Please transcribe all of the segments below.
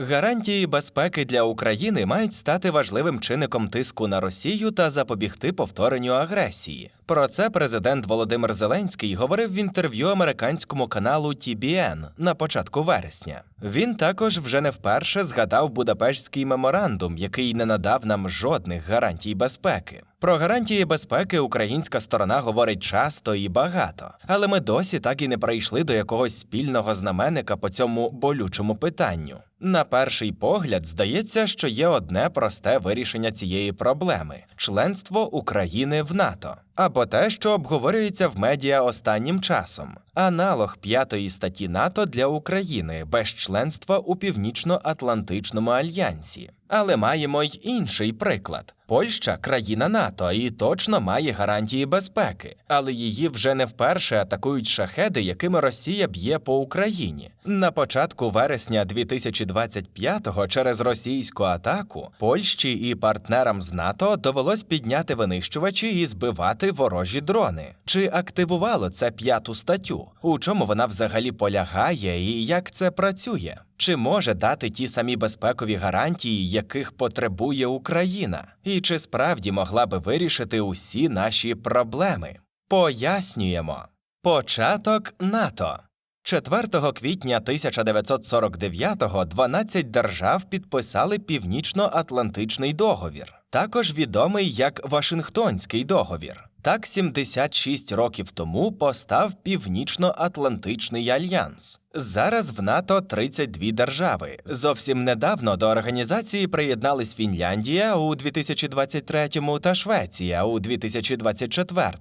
Гарантії безпеки для України мають стати важливим чинником тиску на Росію та запобігти повторенню агресії. Про це президент Володимир Зеленський говорив в інтерв'ю американському каналу TBN на початку вересня. Він також вже не вперше згадав Будапештський меморандум, який не надав нам жодних гарантій безпеки. Про гарантії безпеки українська сторона говорить часто і багато, але ми досі так і не прийшли до якогось спільного знаменника по цьому болючому питанню. На перший погляд здається, що є одне просте вирішення цієї проблеми членство України в НАТО. Або те, що обговорюється в медіа останнім часом, аналог п'ятої статті НАТО для України без членства у Північно-Атлантичному альянсі. Але маємо й інший приклад. Польща країна НАТО і точно має гарантії безпеки, але її вже не вперше атакують шахеди, якими Росія б'є по Україні. На початку вересня 2025-го через російську атаку Польщі і партнерам з НАТО довелось підняти винищувачі і збивати ворожі дрони. Чи активувало це п'яту статтю? У чому вона взагалі полягає і як це працює? Чи може дати ті самі безпекові гарантії, яких потребує Україна? І чи справді могла би вирішити усі наші проблеми? Пояснюємо. Початок НАТО. 4 квітня 1949-го 12 держав підписали Північно-Атлантичний договір, також відомий як Вашингтонський договір. Так 76 років тому постав Північно-Атлантичний альянс. Зараз в НАТО 32 держави. Зовсім недавно до організації приєднались Фінляндія у 2023 та Швеція у 2024.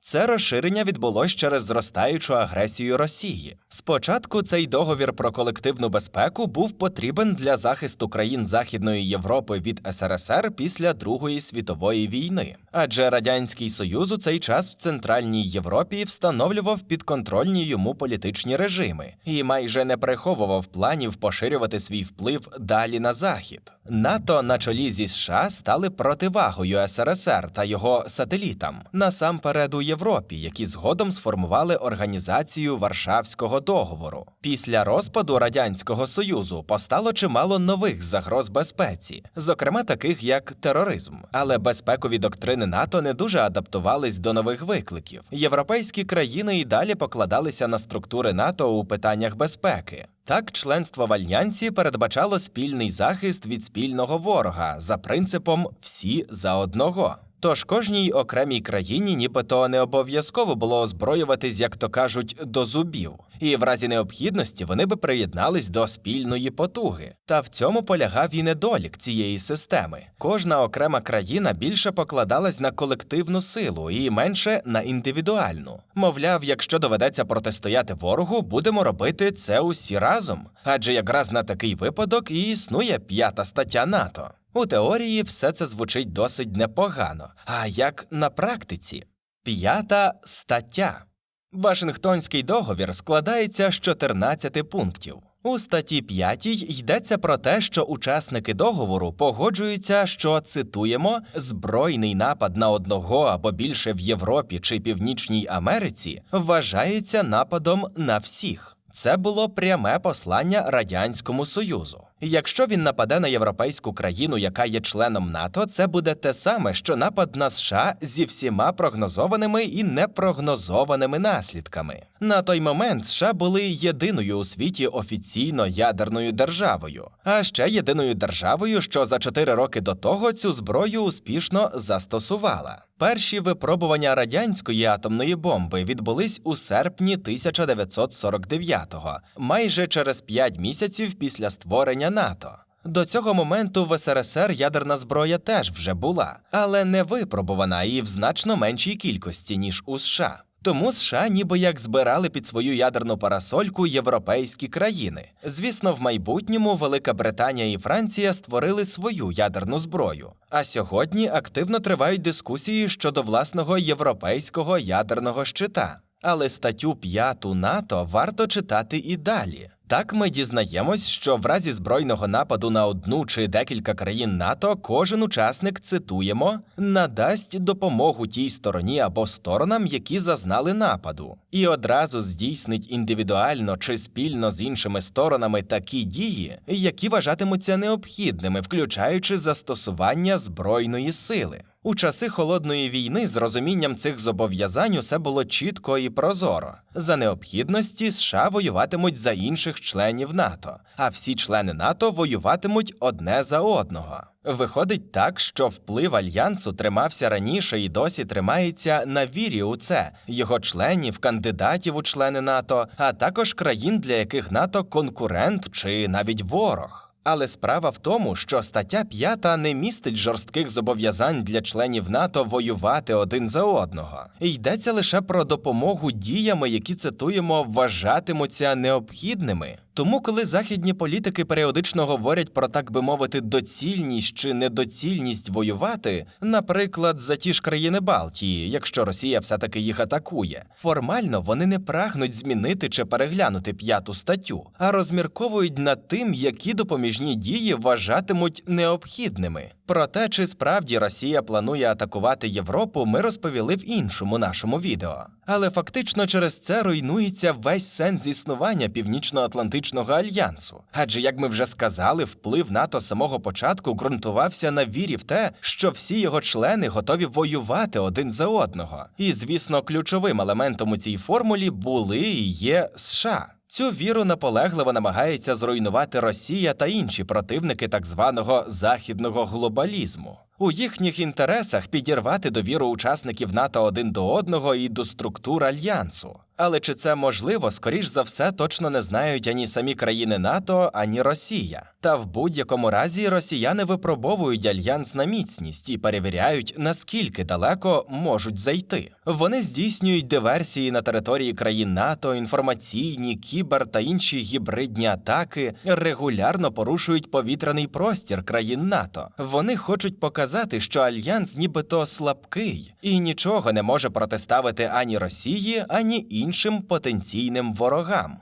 Це розширення відбулось через зростаючу агресію Росії. Спочатку цей договір про колективну безпеку був потрібен для захисту країн Західної Європи від СРСР після Другої світової війни, адже радянський союз у цей час в Центральній Європі встановлював підконтрольні йому політичні режими і майже не приховував планів поширювати свій вплив далі на захід. НАТО на чолі зі США стали противагою СРСР та його сателітам насамперед у Європі, які згодом сформували організацію Варшавського договору. Після розпаду радянського союзу постало чимало нових загроз безпеці, зокрема таких як тероризм. Але безпекові доктрини НАТО не дуже адаптувались до нових викликів. Європейські країни і далі покладалися на структури НАТО у питаннях безпеки. Так, членство в альянсі передбачало спільний захист від спільного ворога за принципом всі за одного. Тож кожній окремій країні нібито не обов'язково було озброюватись, як то кажуть, до зубів, і в разі необхідності вони би приєднались до спільної потуги. Та в цьому полягав і недолік цієї системи. Кожна окрема країна більше покладалась на колективну силу і менше на індивідуальну. Мовляв, якщо доведеться протистояти ворогу, будемо робити це усі разом. Адже якраз на такий випадок і існує п'ята стаття НАТО. У теорії все це звучить досить непогано. А як на практиці? П'ята стаття. Вашингтонський договір складається з 14 пунктів. У статті 5 йдеться про те, що учасники договору погоджуються, що цитуємо збройний напад на одного або більше в Європі чи Північній Америці вважається нападом на всіх. Це було пряме послання Радянському Союзу. Якщо він нападе на європейську країну, яка є членом НАТО, це буде те саме, що напад на США зі всіма прогнозованими і непрогнозованими наслідками. На той момент США були єдиною у світі офіційно ядерною державою, а ще єдиною державою, що за чотири роки до того цю зброю успішно застосувала. Перші випробування радянської атомної бомби відбулись у серпні 1949-го, майже через п'ять місяців після створення НАТО. До цього моменту в СРСР ядерна зброя теж вже була, але не випробувана і в значно меншій кількості ніж у США. Тому США ніби як збирали під свою ядерну парасольку європейські країни. Звісно, в майбутньому Велика Британія і Франція створили свою ядерну зброю. А сьогодні активно тривають дискусії щодо власного європейського ядерного щита. Але статтю 5 НАТО варто читати і далі. Так ми дізнаємось, що в разі збройного нападу на одну чи декілька країн НАТО кожен учасник цитуємо надасть допомогу тій стороні або сторонам, які зазнали нападу, і одразу здійснить індивідуально чи спільно з іншими сторонами такі дії, які вважатимуться необхідними, включаючи застосування збройної сили. У часи холодної війни з розумінням цих зобов'язань усе було чітко і прозоро. За необхідності США воюватимуть за інших членів НАТО, а всі члени НАТО воюватимуть одне за одного. Виходить так, що вплив альянсу тримався раніше і досі тримається на вірі у це, його членів, кандидатів у члени НАТО, а також країн, для яких НАТО конкурент чи навіть ворог. Але справа в тому, що стаття 5 не містить жорстких зобов'язань для членів НАТО воювати один за одного. Йдеться лише про допомогу діями, які цитуємо, вважатимуться необхідними. Тому, коли західні політики періодично говорять про так би мовити доцільність чи недоцільність воювати, наприклад, за ті ж країни Балтії, якщо Росія все-таки їх атакує, формально вони не прагнуть змінити чи переглянути п'яту статтю, а розмірковують над тим, які допоміжні дії вважатимуть необхідними. Про те, чи справді Росія планує атакувати Європу, ми розповіли в іншому нашому відео. Але фактично через це руйнується весь сенс існування Північно-Атлантичного альянсу. Адже, як ми вже сказали, вплив НАТО з самого початку ґрунтувався на вірі в те, що всі його члени готові воювати один за одного. І, звісно, ключовим елементом у цій формулі були і є США. Цю віру наполегливо намагається зруйнувати Росія та інші противники так званого західного глобалізму. У їхніх інтересах підірвати довіру учасників НАТО один до одного і до структур альянсу. Але чи це можливо, скоріш за все, точно не знають ані самі країни НАТО, ані Росія. Та в будь-якому разі росіяни випробовують альянс на міцність і перевіряють, наскільки далеко можуть зайти. Вони здійснюють диверсії на території країн НАТО, інформаційні, кібер та інші гібридні атаки, регулярно порушують повітряний простір країн НАТО. Вони хочуть показати, що альянс нібито слабкий і нічого не може протиставити ані Росії, ані іншим потенційним ворогам.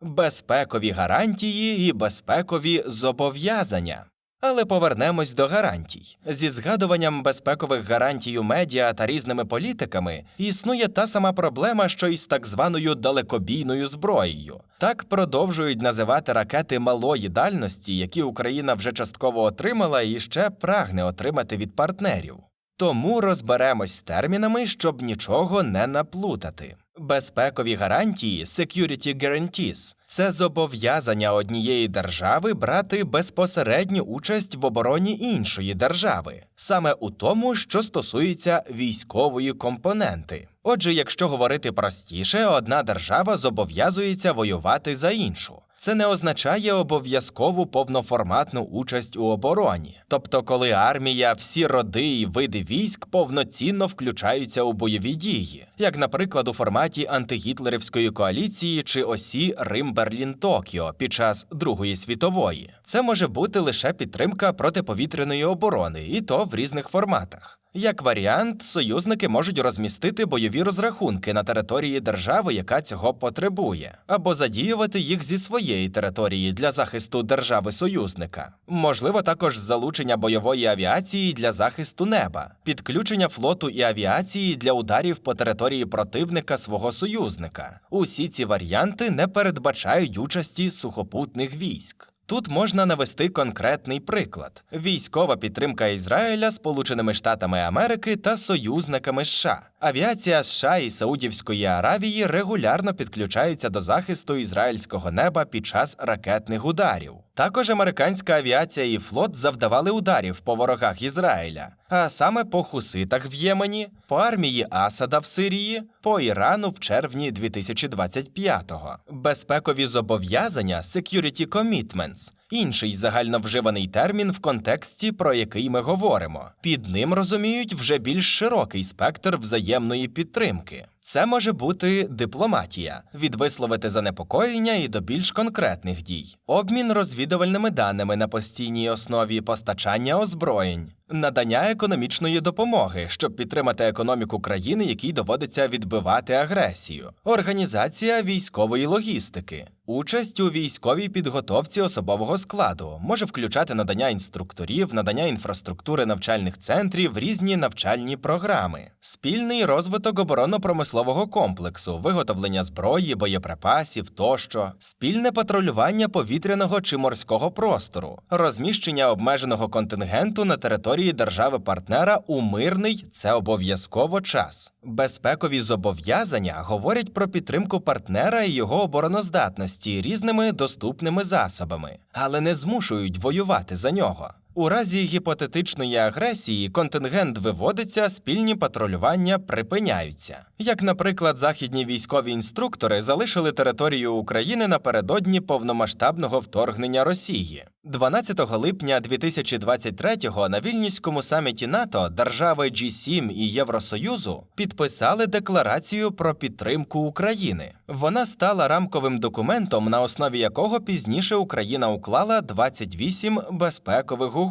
Безпекові гарантії і безпекові зобов'язання. Але повернемось до гарантій. Зі згадуванням безпекових гарантій у медіа та різними політиками існує та сама проблема, що й з так званою далекобійною зброєю. Так продовжують називати ракети малої дальності, які Україна вже частково отримала і ще прагне отримати від партнерів. Тому розберемось з термінами, щоб нічого не наплутати. Безпекові гарантії Security Guarantees – це зобов'язання однієї держави брати безпосередню участь в обороні іншої держави, саме у тому, що стосується військової компоненти. Отже, якщо говорити простіше, одна держава зобов'язується воювати за іншу. Це не означає обов'язкову повноформатну участь у обороні. Тобто, коли армія, всі роди і види військ повноцінно включаються у бойові дії, як, наприклад, у форматі антигітлерівської коаліції чи осі Рим-Берлін-Токіо під час Другої світової. Це може бути лише підтримка протиповітряної оборони, і то в різних форматах. Як варіант, союзники можуть розмістити бойові розрахунки на території держави, яка цього потребує, або задіювати їх зі своєї території для захисту держави союзника. Можливо, також залучення бойової авіації для захисту неба, підключення флоту і авіації для ударів по території противника свого союзника. Усі ці варіанти не передбачають участі сухопутних військ. Тут можна навести конкретний приклад: військова підтримка Ізраїля Сполученими Штатами Америки та союзниками США. Авіація США і Саудівської Аравії регулярно підключаються до захисту ізраїльського неба під час ракетних ударів. Також американська авіація і флот завдавали ударів по ворогах Ізраїля, а саме по хуситах в Ємені, по армії Асада в Сирії, по Ірану в червні 2025-го. Безпекові зобов'язання Security Commitments – інший загальновживаний термін в контексті, про який ми говоримо. Під ним розуміють вже більш широкий спектр взаємної підтримки. Це може бути дипломатія, від висловити занепокоєння і до більш конкретних дій, обмін розвідувальними даними на постійній основі постачання озброєнь, надання економічної допомоги, щоб підтримати економіку країни, якій доводиться відбивати агресію, організація військової логістики, участь у військовій підготовці особового складу. Може включати надання інструкторів, надання інфраструктури навчальних центрів, різні навчальні програми, спільний розвиток оборонно-промислового комплексу, виготовлення зброї, боєприпасів тощо, спільне патрулювання повітряного чи морського простору, розміщення обмеженого контингенту на території держави-партнера у мирний це обов'язково час. Безпекові зобов'язання говорять про підтримку партнера і його обороноздатності різними доступними засобами, але не змушують воювати за нього. У разі гіпотетичної агресії контингент виводиться, спільні патрулювання припиняються. Як, наприклад, західні військові інструктори залишили територію України напередодні повномасштабного вторгнення Росії. 12 липня 2023-го на Вільнюському саміті НАТО держави G7 і Євросоюзу підписали декларацію про підтримку України. Вона стала рамковим документом, на основі якого пізніше Україна уклала 28 безпекових угод.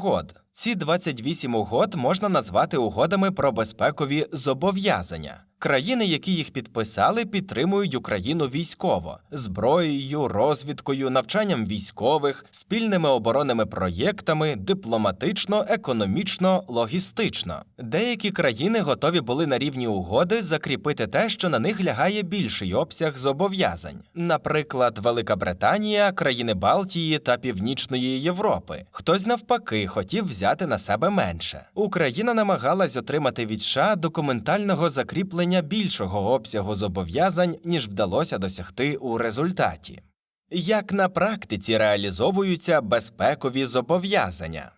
Ці 28 угод можна назвати угодами про безпекові зобов'язання. Країни, які їх підписали, підтримують Україну військово зброєю, розвідкою, навчанням військових, спільними оборонними проєктами, дипломатично, економічно, логістично. Деякі країни готові були на рівні угоди закріпити те, що на них лягає більший обсяг зобов'язань, наприклад, Велика Британія, країни Балтії та Північної Європи. Хтось навпаки хотів взяти на себе менше. Україна намагалась отримати від США документального закріплення більшого обсягу зобов'язань, ніж вдалося досягти у результаті. Як на практиці реалізовуються безпекові зобов'язання?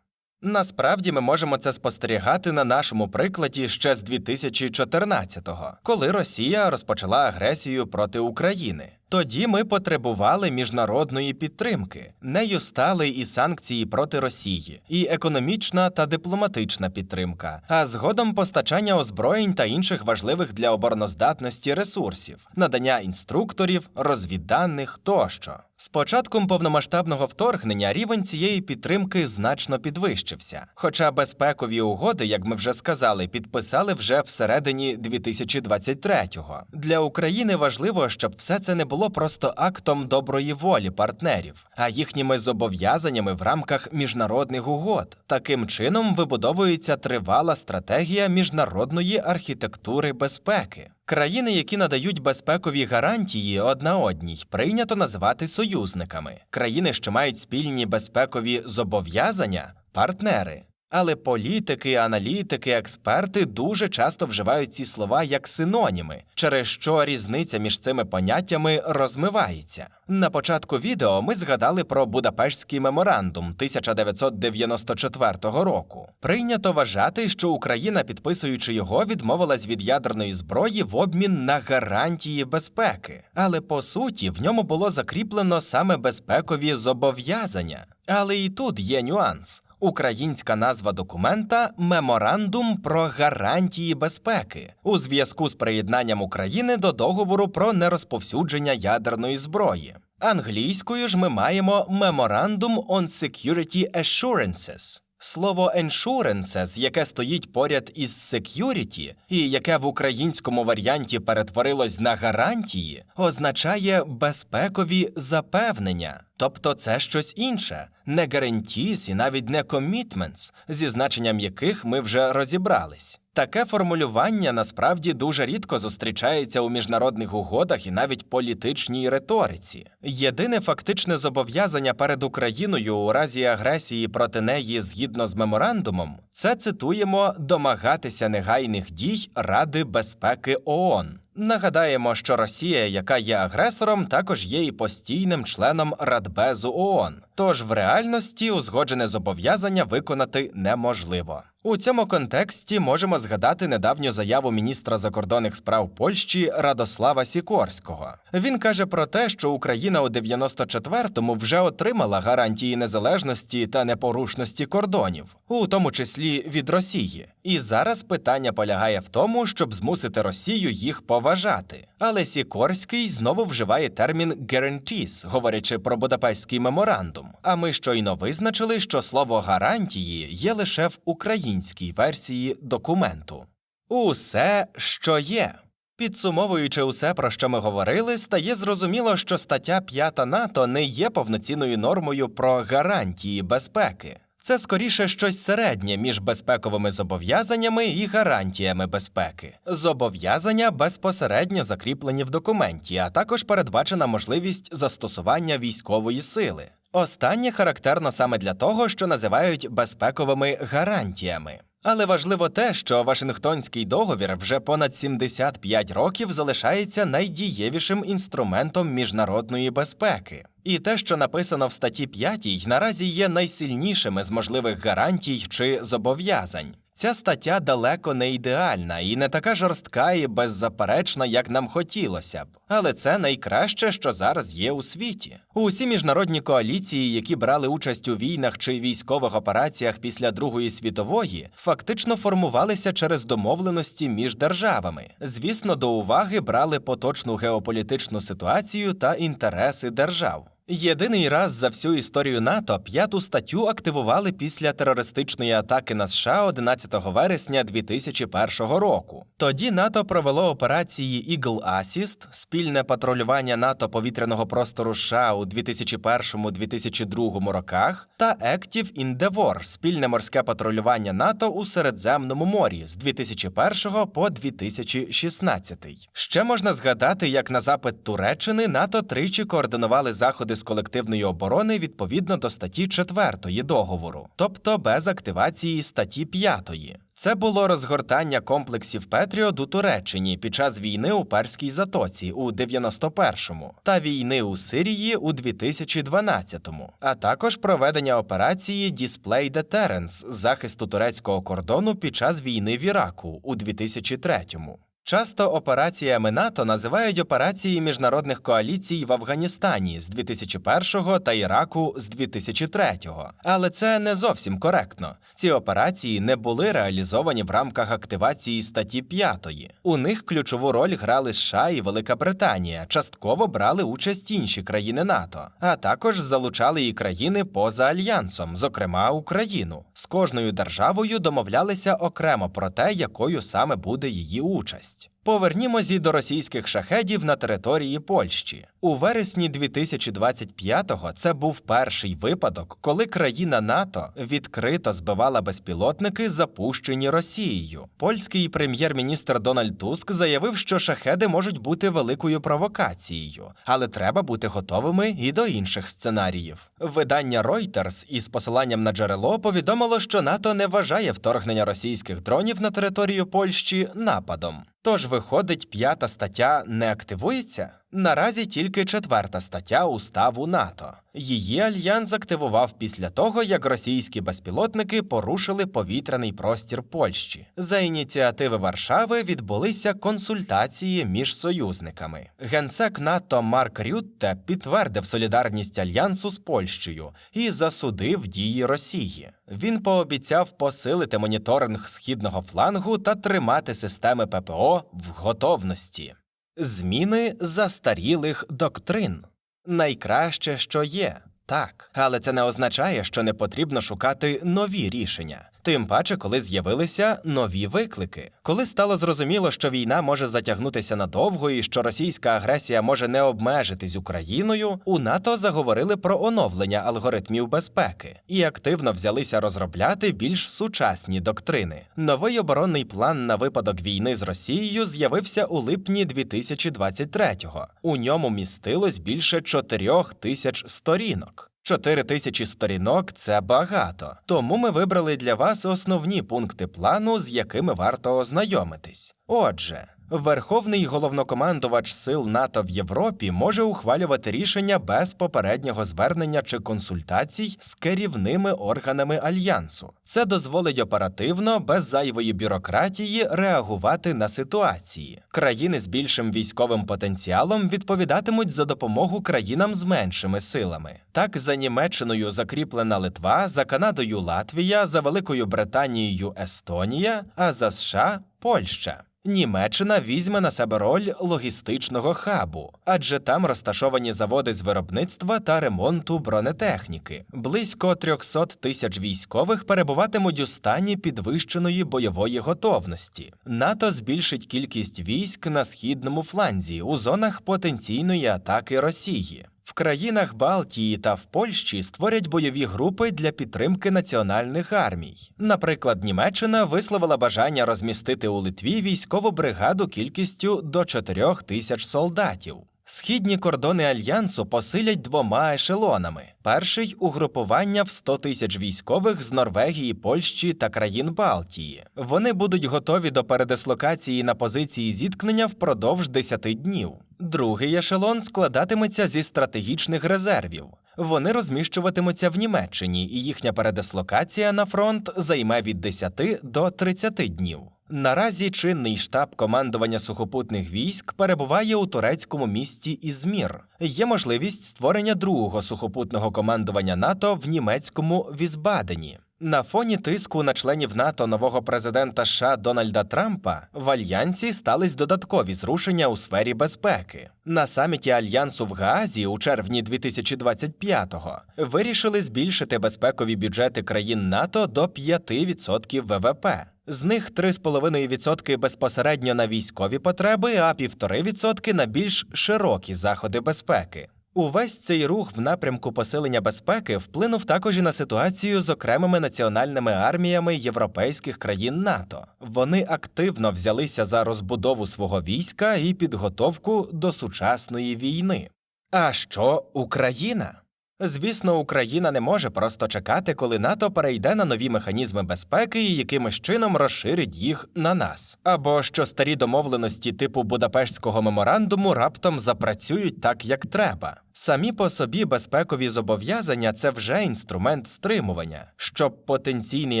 Насправді ми можемо це спостерігати на нашому прикладі ще з 2014-го, коли Росія розпочала агресію проти України. Тоді ми потребували міжнародної підтримки. Нею стали і санкції проти Росії, і економічна та дипломатична підтримка, а згодом постачання озброєнь та інших важливих для обороноздатності ресурсів, надання інструкторів, розвідданих тощо. З початком повномасштабного вторгнення рівень цієї підтримки значно підвищився. Хоча безпекові угоди, як ми вже сказали, підписали вже всередині 2023-го. Для України важливо, щоб все це не було просто актом доброї волі партнерів, а їхніми зобов'язаннями в рамках міжнародних угод. Таким чином вибудовується тривала стратегія міжнародної архітектури безпеки. Країни, які надають безпекові гарантії одна одній, прийнято називати союзниками. Країни, що мають спільні безпекові зобов'язання партнери. Але політики, аналітики, експерти дуже часто вживають ці слова як синоніми, через що різниця між цими поняттями розмивається. На початку відео ми згадали про Будапештський меморандум 1994 року. Прийнято вважати, що Україна, підписуючи його, відмовилась від ядерної зброї в обмін на гарантії безпеки. Але по суті в ньому було закріплено саме безпекові зобов'язання. Але і тут є нюанс. Українська назва документа Меморандум про гарантії безпеки у зв'язку з приєднанням України до договору про нерозповсюдження ядерної зброї. Англійською ж ми маємо Memorandum on Security Assurances. Слово еншуренсес, яке стоїть поряд із security і яке в українському варіанті перетворилось на гарантії, означає безпекові запевнення. Тобто це щось інше, не guarantees і навіть не commitments, зі значенням яких ми вже розібрались. Таке формулювання насправді дуже рідко зустрічається у міжнародних угодах і навіть політичній риториці. Єдине фактичне зобов'язання перед Україною у разі агресії проти неї згідно з меморандумом це цитуємо домагатися негайних дій Ради безпеки ООН. Нагадаємо, що Росія, яка є агресором, також є і постійним членом Радбезу ООН. Тож в реальності узгоджене зобов'язання виконати неможливо. У цьому контексті можемо згадати недавню заяву міністра закордонних справ Польщі Радослава Сікорського. Він каже про те, що Україна у 94-му вже отримала гарантії незалежності та непорушності кордонів, у тому числі від Росії. І зараз питання полягає в тому, щоб змусити Росію їх поважати. Але Сікорський знову вживає термін «guarantees», говорячи про Будапештський меморандум. А ми щойно визначили, що слово гарантії є лише в українській українській версії документу. Усе, що є. Підсумовуючи усе, про що ми говорили, стає зрозуміло, що стаття 5 НАТО не є повноцінною нормою про гарантії безпеки. Це скоріше щось середнє між безпековими зобов'язаннями і гарантіями безпеки. Зобов'язання безпосередньо закріплені в документі, а також передбачена можливість застосування військової сили. Останнє характерно саме для того, що називають безпековими гарантіями. Але важливо те, що Вашингтонський договір вже понад 75 років залишається найдієвішим інструментом міжнародної безпеки. І те, що написано в статті 5, наразі є найсильнішими з можливих гарантій чи зобов'язань. Ця стаття далеко не ідеальна і не така жорстка і беззаперечна, як нам хотілося б. Але це найкраще, що зараз є у світі. Усі міжнародні коаліції, які брали участь у війнах чи військових операціях після Другої світової, фактично формувалися через домовленості між державами. Звісно, до уваги брали поточну геополітичну ситуацію та інтереси держав. Єдиний раз за всю історію НАТО п'яту статтю активували після терористичної атаки на США 11 вересня 2001 року. Тоді НАТО провело операції Eagle Assist, спільне патрулювання НАТО повітряного простору США у 2001-2002 роках, та Active Endeavour – спільне морське патрулювання НАТО у Середземному морі з 2001 по 2016. Ще можна згадати, як на запит Туреччини НАТО тричі координували заходи з колективної оборони відповідно до статті 4 договору, тобто без активації статті 5. Це було розгортання комплексів Петріот у Туреччині під час війни у Перській затоці у 91-му та війни у Сирії у 2012-му, а також проведення операції Display Deterrence – захисту турецького кордону під час війни в Іраку у 2003-му. Часто операціями НАТО називають операції міжнародних коаліцій в Афганістані з 2001 та Іраку з 2003. Але це не зовсім коректно. Ці операції не були реалізовані в рамках активації статті 5. У них ключову роль грали США і Велика Британія, частково брали участь інші країни НАТО, а також залучали і країни поза альянсом, зокрема Україну. З кожною державою домовлялися окремо про те, якою саме буде її участь. Повернімось і до російських шахедів на території Польщі. У вересні 2025-го це був перший випадок, коли країна НАТО відкрито збивала безпілотники, запущені Росією. Польський прем'єр-міністр Дональд Туск заявив, що шахеди можуть бути великою провокацією, але треба бути готовими і до інших сценаріїв. Видання Reuters із посиланням на джерело повідомило, що НАТО не вважає вторгнення російських дронів на територію Польщі нападом. Тож, виходить, п'ята стаття не активується? Наразі тільки четверта стаття уставу НАТО. Її альянс активував після того, як російські безпілотники порушили повітряний простір Польщі. За ініціативи Варшави відбулися консультації між союзниками. Генсек НАТО Марк Рютте підтвердив солідарність альянсу з Польщею і засудив дії Росії. Він пообіцяв посилити моніторинг східного флангу та тримати системи ППО в готовності. Зміни застарілих доктрин найкраще, що є, так, але це не означає, що не потрібно шукати нові рішення. Тим паче, коли з'явилися нові виклики, коли стало зрозуміло, що війна може затягнутися надовго і що російська агресія може не обмежитись Україною, у НАТО заговорили про оновлення алгоритмів безпеки і активно взялися розробляти більш сучасні доктрини. Новий оборонний план на випадок війни з Росією з'явився у липні 2023-го. У ньому містилось більше чотирьох тисяч сторінок. Чотири тисячі сторінок це багато. Тому ми вибрали для вас основні пункти плану, з якими варто ознайомитись. Отже, Верховний головнокомандувач сил НАТО в Європі може ухвалювати рішення без попереднього звернення чи консультацій з керівними органами альянсу. Це дозволить оперативно, без зайвої бюрократії, реагувати на ситуації. Країни з більшим військовим потенціалом відповідатимуть за допомогу країнам з меншими силами. Так, за Німеччиною закріплена Литва, за Канадою Латвія, за Великою Британією Естонія, а за США Польща. Німеччина візьме на себе роль логістичного хабу, адже там розташовані заводи з виробництва та ремонту бронетехніки. Близько 300 тисяч військових перебуватимуть у стані підвищеної бойової готовності. НАТО збільшить кількість військ на східному фланзі у зонах потенційної атаки Росії. В країнах Балтії та в Польщі створять бойові групи для підтримки національних армій. Наприклад, Німеччина висловила бажання розмістити у Литві військову бригаду кількістю до 4 тисяч солдатів. Східні кордони альянсу посилять двома ешелонами: перший угрупування в 100 тисяч військових з Норвегії, Польщі та країн Балтії. Вони будуть готові до передислокації на позиції зіткнення впродовж 10 днів. Другий ешелон складатиметься зі стратегічних резервів. Вони розміщуватимуться в Німеччині, і їхня передислокація на фронт займе від 10 до 30 днів. Наразі чинний штаб командування сухопутних військ перебуває у турецькому місті Ізмір. Є можливість створення другого сухопутного командування НАТО в німецькому Візбадені. На фоні тиску на членів НАТО нового президента США Дональда Трампа в альянсі стались додаткові зрушення у сфері безпеки. На саміті альянсу в Гаазі у червні 2025-го вирішили збільшити безпекові бюджети країн НАТО до 5% ВВП. З них 3,5% безпосередньо на військові потреби, а 1,5% на більш широкі заходи безпеки. Увесь цей рух в напрямку посилення безпеки вплинув також і на ситуацію з окремими національними арміями європейських країн НАТО. Вони активно взялися за розбудову свого війська і підготовку до сучасної війни. А що Україна? Звісно, Україна не може просто чекати, коли НАТО перейде на нові механізми безпеки і якимось чином розширить їх на нас, або що старі домовленості типу Будапештського меморандуму раптом запрацюють так, як треба. Самі по собі безпекові зобов'язання це вже інструмент стримування, щоб потенційний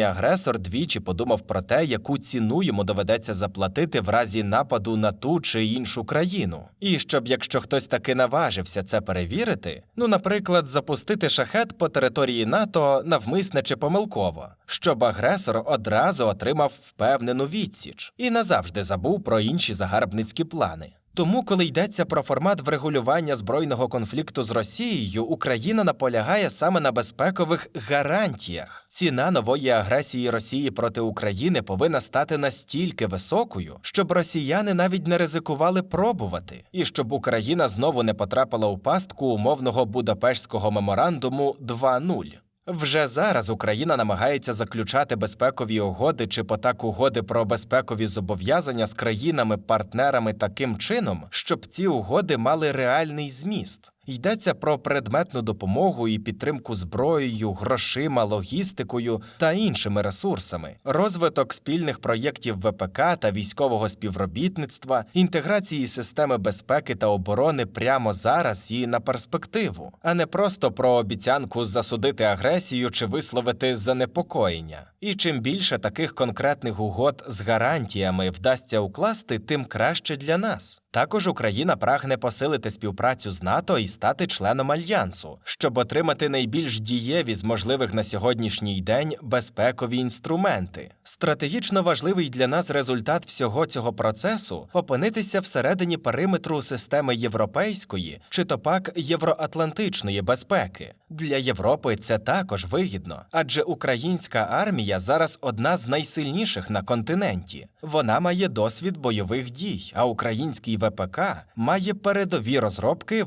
агресор двічі подумав про те, яку ціну йому доведеться заплатити в разі нападу на ту чи іншу країну, і щоб, якщо хтось таки наважився це перевірити, ну, наприклад, запустити шахет по території НАТО навмисне чи помилково, щоб агресор одразу отримав впевнену відсіч і назавжди забув про інші загарбницькі плани. Тому, коли йдеться про формат врегулювання збройного конфлікту з Росією, Україна наполягає саме на безпекових гарантіях. Ціна нової агресії Росії проти України повинна стати настільки високою, щоб росіяни навіть не ризикували пробувати, і щоб Україна знову не потрапила у пастку умовного Будапештського меморандуму 2.0. Вже зараз Україна намагається заключати безпекові угоди чи потак угоди про безпекові зобов'язання з країнами-партнерами таким чином, щоб ці угоди мали реальний зміст. Йдеться про предметну допомогу і підтримку зброєю, грошима, логістикою та іншими ресурсами, розвиток спільних проєктів ВПК та військового співробітництва, інтеграції системи безпеки та оборони прямо зараз і на перспективу, а не просто про обіцянку засудити агресію чи висловити занепокоєння. І чим більше таких конкретних угод з гарантіями вдасться укласти, тим краще для нас. Також Україна прагне посилити співпрацю з НАТО і стати членом альянсу, щоб отримати найбільш дієві з можливих на сьогоднішній день безпекові інструменти. Стратегічно важливий для нас результат всього цього процесу опинитися всередині периметру системи європейської чи то пак євроатлантичної безпеки. Для Європи це також вигідно, адже українська армія зараз одна з найсильніших на континенті. Вона має досвід бойових дій, а український ВПК має передові розробки,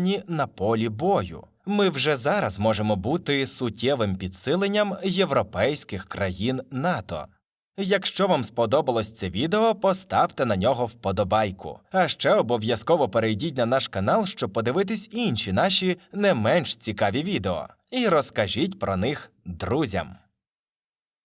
випробувані на полі бою. Ми вже зараз можемо бути суттєвим підсиленням європейських країн НАТО. Якщо вам сподобалось це відео, поставте на нього вподобайку. А ще обов'язково перейдіть на наш канал, щоб подивитись інші наші не менш цікаві відео, і розкажіть про них друзям.